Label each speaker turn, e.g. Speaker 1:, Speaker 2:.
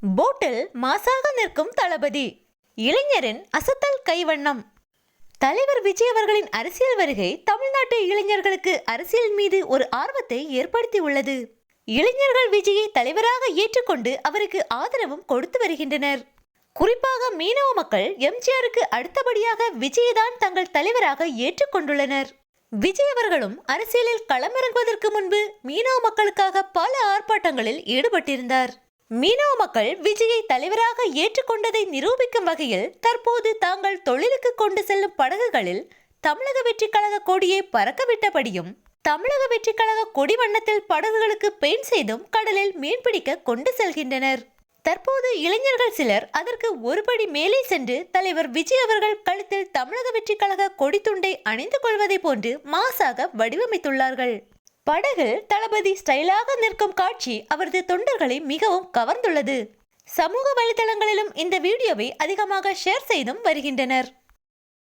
Speaker 1: போட்டில் மாசாக நிற்கும் தளபதி. இளைஞரின் அசத்தல் கைவண்ணம். தலைவர் விஜய் அவர்களின் அரசியல் வருகை தமிழ்நாட்டு இளைஞர்களுக்கு அரசியல் மீது ஒரு ஆர்வத்தை ஏற்படுத்தி உள்ளது இளைஞர்கள் விஜயை தலைவராக ஏற்றுக்கொண்டு அவருக்கு ஆதரவும் கொடுத்து வருகின்றனர். குறிப்பாக மீனவ மக்கள் எம்ஜிஆருக்கு அடுத்தபடியாக விஜயதான் தங்கள் தலைவராக ஏற்றுக்கொண்டுள்ளனர். விஜய் அவர்களும் அரசியலில் களமிறங்குவதற்கு முன்பு மீனவ மக்களுக்காக பல ஆர்ப்பாட்டங்களில் ஈடுபட்டிருந்தார். மீனவ மக்கள் விஜயை தலைவராக ஏற்றுக்கொண்டதை நிரூபிக்கும் வகையில் தற்போது தாங்கள் தொழிலுக்கு கொண்டு செல்லும் படகுகளில் தமிழக வெற்றி கழக கொடியை பறக்கவிட்டபடியும் தமிழக வெற்றி கழக கொடி வண்ணத்தில் படகுகளுக்கு பெயிண்ட் செய்தும் கடலில் மீன்பிடிக்க கொண்டு செல்கின்றனர். தற்போது இளைஞர்கள் சிலர் அதற்கு ஒருபடி மேலே சென்று தலைவர் விஜய் அவர்கள் கழுத்தில் தமிழக வெற்றி கழக கொடித்துண்டை அணிந்து கொள்வதை போன்று மாசாக வடிவமைத்துள்ளார்கள். படகு தளபதி ஸ்டைலாக நிற்கும் காட்சி அவரது தொண்டர்களை மிகவும் கவர்ந்துள்ளது. சமூக வலைதளங்களிலும் இந்த வீடியோவை அதிகமாக ஷேர் செய்தும் வருகின்றனர்.